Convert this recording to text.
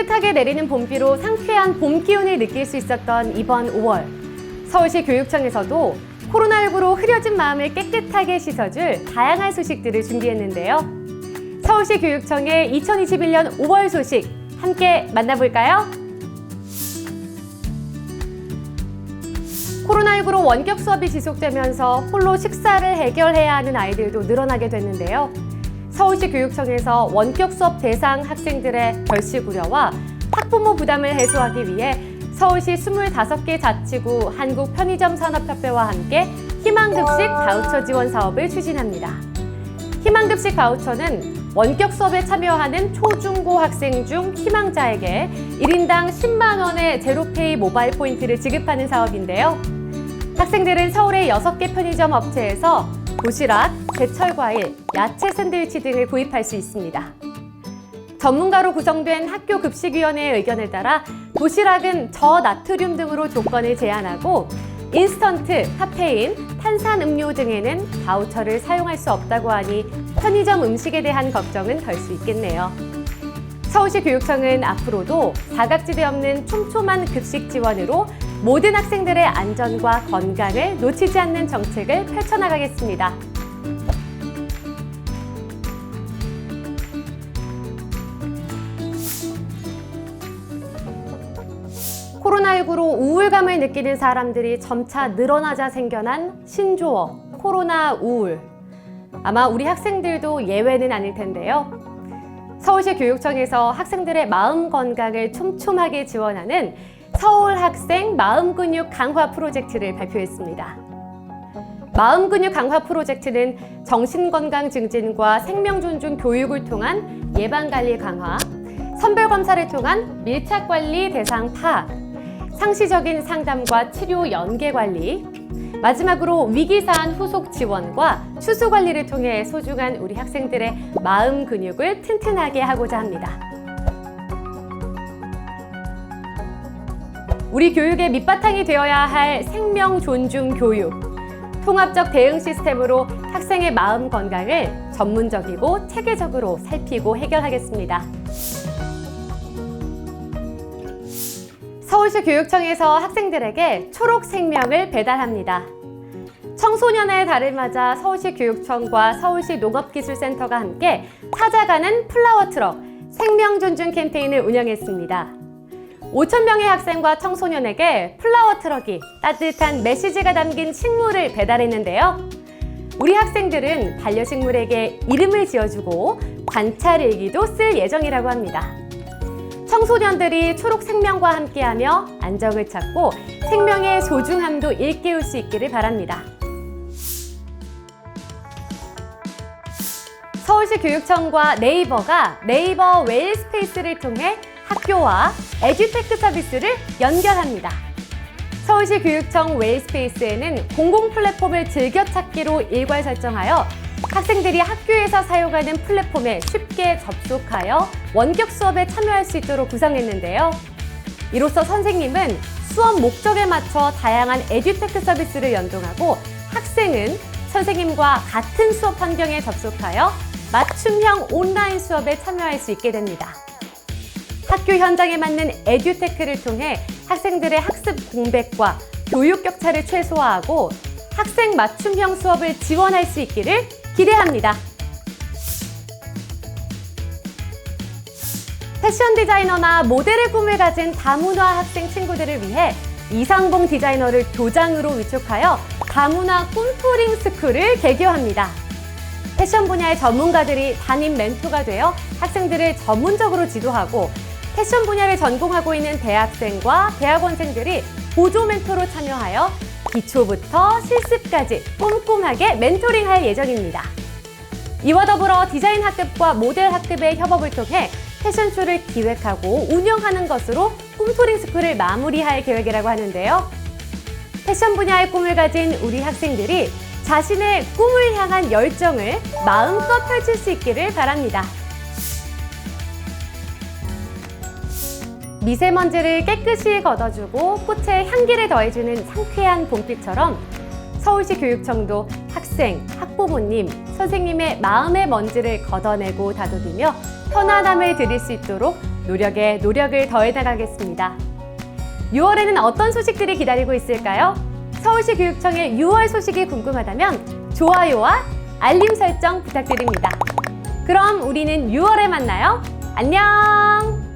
따뜻하게 내리는 봄비로 상쾌한 봄 기운을 느낄 수 있었던 이번 5월. 서울시 교육청에서도 코로나19로 흐려진 마음을 깨끗하게 씻어줄 다양한 소식들을 준비했는데요. 서울시 교육청의 2021년 5월 소식 함께 만나볼까요? 코로나19로 원격 수업이 지속되면서 홀로 식사를 해결해야 하는 아이들도 늘어나게 됐는데요. 서울시 교육청에서 원격 수업 대상 학생들의 결식 우려와 학부모 부담을 해소하기 위해 서울시 25개 자치구 한국편의점산업협회와 함께 희망급식 바우처 지원 사업을 추진합니다. 희망급식 바우처는 원격 수업에 참여하는 초중고 학생 중 희망자에게 1인당 10만 원의 제로페이 모바일 포인트를 지급하는 사업인데요. 학생들은 서울의 6개 편의점 업체에서 도시락, 제철 과일, 야채 샌드위치 등을 구입할 수 있습니다. 전문가로 구성된 학교 급식위원회의 의견을 따라 도시락은 저나트륨 등으로 조건을 제한하고 인스턴트, 카페인, 탄산 음료 등에는 바우처를 사용할 수 없다고 하니 편의점 음식에 대한 걱정은 덜 수 있겠네요. 서울시 교육청은 앞으로도 사각지대 없는 촘촘한 급식 지원으로 모든 학생들의 안전과 건강을 놓치지 않는 정책을 펼쳐나가겠습니다. 코로나19로 우울감을 느끼는 사람들이 점차 늘어나자 생겨난 신조어, 코로나 우울. 아마 우리 학생들도 예외는 아닐 텐데요. 서울시 교육청에서 학생들의 마음 건강을 촘촘하게 지원하는 서울 학생 마음 근육 강화 프로젝트를 발표했습니다. 마음 근육 강화 프로젝트는 정신 건강 증진과 생명 존중 교육을 통한 예방 관리 강화, 선별 검사를 통한 밀착 관리 대상 파악, 상시적인 상담과 치료 연계 관리, 마지막으로 위기 사안 후속 지원과 추수 관리를 통해 소중한 우리 학생들의 마음 근육을 튼튼하게 하고자 합니다. 우리 교육의 밑바탕이 되어야 할 생명 존중 교육. 통합적 대응 시스템으로 학생의 마음 건강을 전문적이고 체계적으로 살피고 해결하겠습니다. 서울시 교육청에서 학생들에게 초록 생명을 배달합니다. 청소년의 달을 맞아 서울시 교육청과 서울시 농업기술센터가 함께 찾아가는 플라워 트럭 생명 존중 캠페인을 운영했습니다. 5천 명의 학생과 청소년에게 플라워 트럭이 따뜻한 메시지가 담긴 식물을 배달했는데요. 우리 학생들은 반려식물에게 이름을 지어주고 관찰 일기도 쓸 예정이라고 합니다. 청소년들이 초록 생명과 함께하며 안정을 찾고 생명의 소중함도 일깨울 수 있기를 바랍니다. 서울시 교육청과 네이버가 네이버 웨일스페이스를 통해 학교와 에듀테크 서비스를 연결합니다. 서울시 교육청 웨일스페이스에는 공공 플랫폼을 즐겨찾기로 일괄 설정하여 학생들이 학교에서 사용하는 플랫폼에 쉽게 접속하여 원격 수업에 참여할 수 있도록 구성했는데요. 이로써 선생님은 수업 목적에 맞춰 다양한 에듀테크 서비스를 연동하고 학생은 선생님과 같은 수업 환경에 접속하여 맞춤형 온라인 수업에 참여할 수 있게 됩니다. 학교 현장에 맞는 에듀테크를 통해 학생들의 학습 공백과 교육 격차를 최소화하고 학생 맞춤형 수업을 지원할 수 있기를 기대합니다. 패션 디자이너나 모델의 꿈을 가진 다문화 학생 친구들을 위해 이상봉 디자이너를 교장으로 위촉하여 다문화 꿈토링 스쿨을 개교합니다. 패션 분야의 전문가들이 담임 멘토가 되어 학생들을 전문적으로 지도하고 패션 분야를 전공하고 있는 대학생과 대학원생들이 보조 멘토로 참여하여 기초부터 실습까지 꼼꼼하게 멘토링할 예정입니다. 이와 더불어 디자인 학급과 모델 학급의 협업을 통해 패션쇼를 기획하고 운영하는 것으로 꿈토링 스쿨을 마무리할 계획이라고 하는데요. 패션 분야의 꿈을 가진 우리 학생들이 자신의 꿈을 향한 열정을 마음껏 펼칠 수 있기를 바랍니다. 미세먼지를 깨끗이 걷어주고 꽃에 향기를 더해주는 상쾌한 봄빛처럼 서울시 교육청도 학생, 학부모님, 선생님의 마음의 먼지를 걷어내고 다독이며 편안함을 드릴 수 있도록 노력에 노력을 더해 나가겠습니다. 6월에는 어떤 소식들이 기다리고 있을까요? 서울시 교육청의 6월 소식이 궁금하다면 좋아요와 알림 설정 부탁드립니다. 그럼 우리는 6월에 만나요. 안녕!